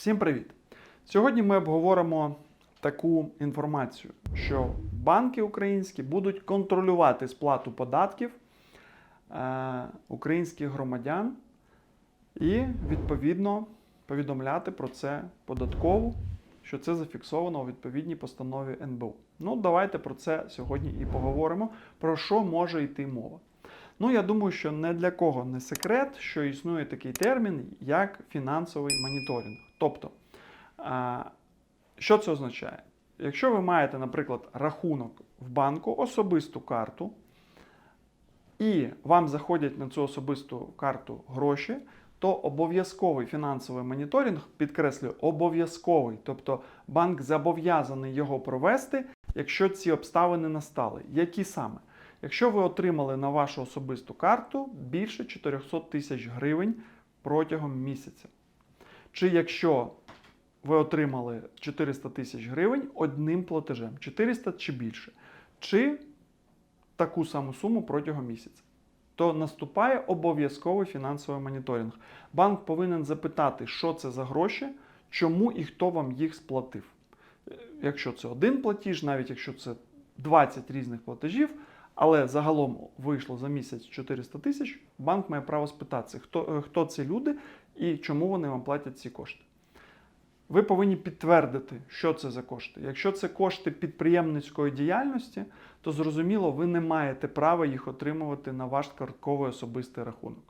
Всім привіт! Сьогодні ми обговоримо таку інформацію, що банки українські будуть контролювати сплату податків е, українських громадян і відповідно повідомляти про це податкову, що це зафіксовано у відповідній постанові НБУ. Ну, давайте про це сьогодні і поговоримо. Про що може йти мова. Ну, я думаю, що не для кого не секрет, що існує такий термін, як фінансовий моніторинг. Тобто, що це означає? Якщо ви маєте, наприклад, рахунок в банку, особисту карту, і вам заходять на цю особисту карту гроші, то обов'язковий фінансовий моніторинг, підкреслюю, обов'язковий, тобто банк зобов'язаний його провести, якщо ці обставини настали. Які саме? Якщо ви отримали на вашу особисту карту більше 400 тисяч гривень протягом місяця, чи якщо ви отримали 400 тисяч гривень одним платежем, 400 чи більше, чи таку саму суму протягом місяця, то наступає обов'язковий фінансовий моніторинг. Банк повинен запитати, що це за гроші, чому і хто вам їх сплатив. Е, Якщо це один платіж, навіть якщо це 20 різних платежів, але загалом вийшло за місяць 400 тисяч, банк має право спитатися, хто, е, хто ці люди і чому вони вам платять ці кошти. Ви повинні підтвердити, що це за кошти. Якщо це кошти підприємницької діяльності, то зрозуміло, ви не маєте права їх отримувати на ваш картковий особистий рахунок.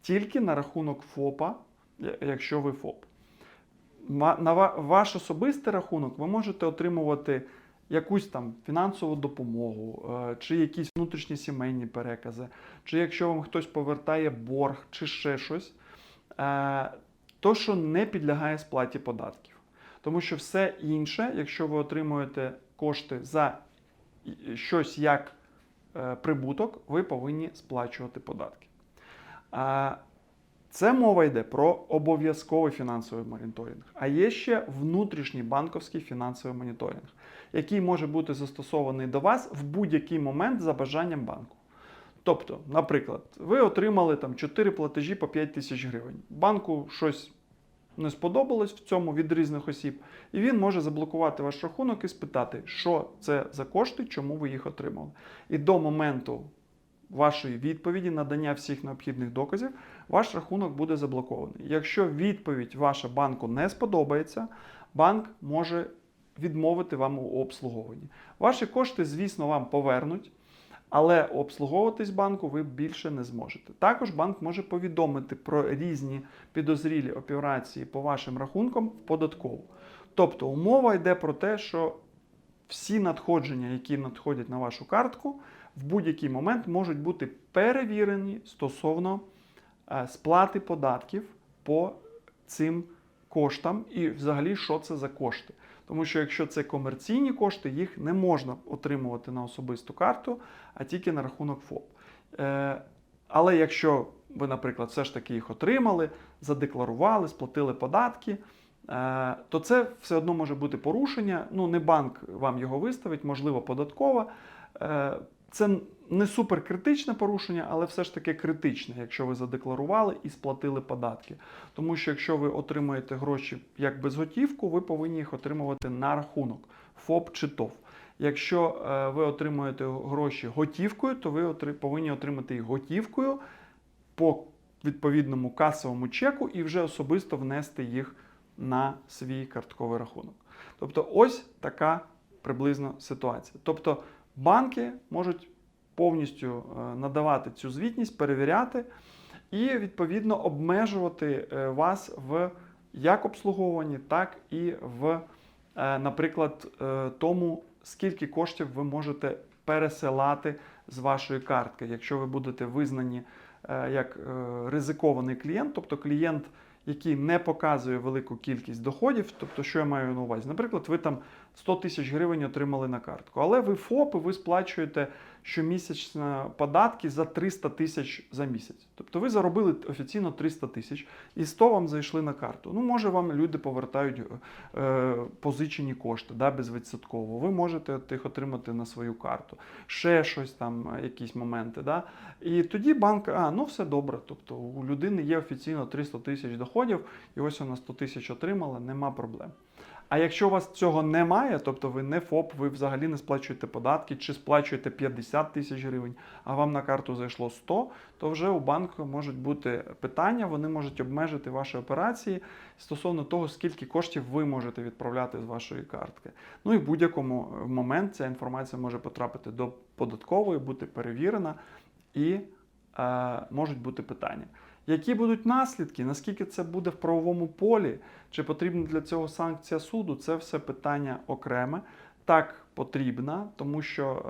Тільки на рахунок ФОПа, якщо ви ФОП. На ваш особистий рахунок ви можете отримувати якусь там фінансову допомогу, е, чи якісь внутрішні сімейні перекази, чи якщо вам хтось повертає борг, чи ще щось, е, то що не підлягає сплаті податків. Тому що все інше, якщо ви отримуєте кошти за щось як е, прибуток, ви повинні сплачувати податки. Це мова йде про обов'язковий фінансовий моніторинг. А є ще внутрішній банковський фінансовий моніторинг, який може бути застосований до вас в будь-який момент за бажанням банку. Тобто, наприклад, ви отримали там 4 платежі по 5 тисяч гривень. Банку щось не сподобалось в цьому від різних осіб, і він може заблокувати ваш рахунок і спитати, що це за кошти, чому ви їх отримали. І до моменту вашої відповіді, надання всіх необхідних доказів, ваш рахунок буде заблокований. Якщо відповідь ваша банку не сподобається, банк може відмовити вам у обслуговуванні. Ваші кошти, звісно, вам повернуть. Але обслуговуватись банку ви більше не зможете. Також банк може повідомити про різні підозрілі операції по вашим рахункам в податкову. Тобто умова йде про те, що всі надходження, які надходять на вашу картку, в будь-який момент можуть бути перевірені стосовно е, сплати податків по цим коштам і взагалі, що це за кошти. Тому що якщо це комерційні кошти, їх не можна отримувати на особисту карту, а тільки на рахунок ФОП. Е, але якщо ви, наприклад, все ж таки їх отримали, задекларували, сплатили податки, е, то це все одно може бути порушення. Ну, не банк вам його виставить, можливо, податкова. Це не суперкритичне порушення, але все ж таки критичне, якщо ви задекларували і сплатили податки. Тому що якщо ви отримуєте гроші як безготівку, ви повинні їх отримувати на рахунок ФОП чи ТОВ. Якщо е, ви отримуєте гроші готівкою, то ви повинні отримати їх готівкою по відповідному касовому чеку і вже особисто внести їх на свій картковий рахунок. Тобто, ось така приблизно ситуація. Тобто, банки можуть повністю е, надавати цю звітність, перевіряти і відповідно обмежувати е, вас в як обслуговуванні, так і в, е, наприклад, тому, скільки коштів ви можете пересилати з вашої картки, якщо ви будете визнані як ризикований клієнт, тобто клієнт, який не показує велику кількість доходів, тобто, що я маю на увазі? Наприклад, ви там 100 тисяч гривень отримали на картку, але ви ФОП, ви сплачуєте щомісячно податки за 300 тисяч за місяць. Тобто ви заробили офіційно 300 тисяч і 100 вам зайшли на карту. Ну, може, вам люди повертають е, позичені кошти да, безвідсотково. Ви можете їх отримати на свою карту. Ще щось там, якісь моменти. Да? І тоді банк, а ну все добре. Тобто у людини є офіційно 300 тисяч доходів, і ось вона 100 тисяч отримала, нема проблем. А якщо у вас цього немає, тобто ви не ФОП, ви взагалі не сплачуєте податки, чи сплачуєте 50 тисяч гривень, а вам на карту зайшло 100, то вже у банку можуть бути питання, вони можуть обмежити ваші операції стосовно того, скільки коштів ви можете відправляти з вашої картки. Ну і в будь-якому момент ця інформація може потрапити до податкової, бути перевірена і можуть бути питання. Які будуть наслідки, наскільки це буде в правовому полі, чи потрібна для цього санкція суду, це все питання окреме. Так потрібна, тому що е,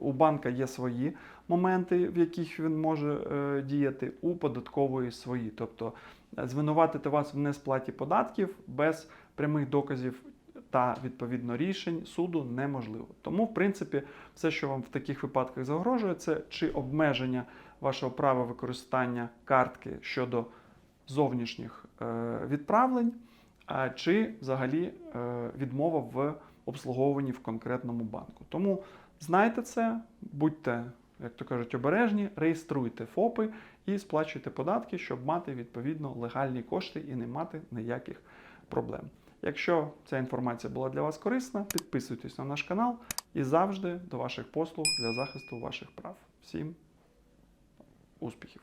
у банка є свої моменти, в яких він може е, діяти, у податкової свої. Тобто е, звинуватити вас в несплаті податків без прямих доказів та відповідно рішень суду неможливо. Тому, в принципі, все, що вам в таких випадках загрожує, це чи обмеження вашого права використання картки щодо зовнішніх е, відправлень, чи взагалі е, відмова в обслуговуванні в конкретному банку. Тому знайте це, будьте, як то кажуть, обережні, реєструйте ФОПи і сплачуйте податки, щоб мати відповідно легальні кошти і не мати ніяких проблем. Якщо ця інформація була для вас корисна, підписуйтесь на наш канал і завжди до ваших послуг для захисту ваших прав. Всім успіхів!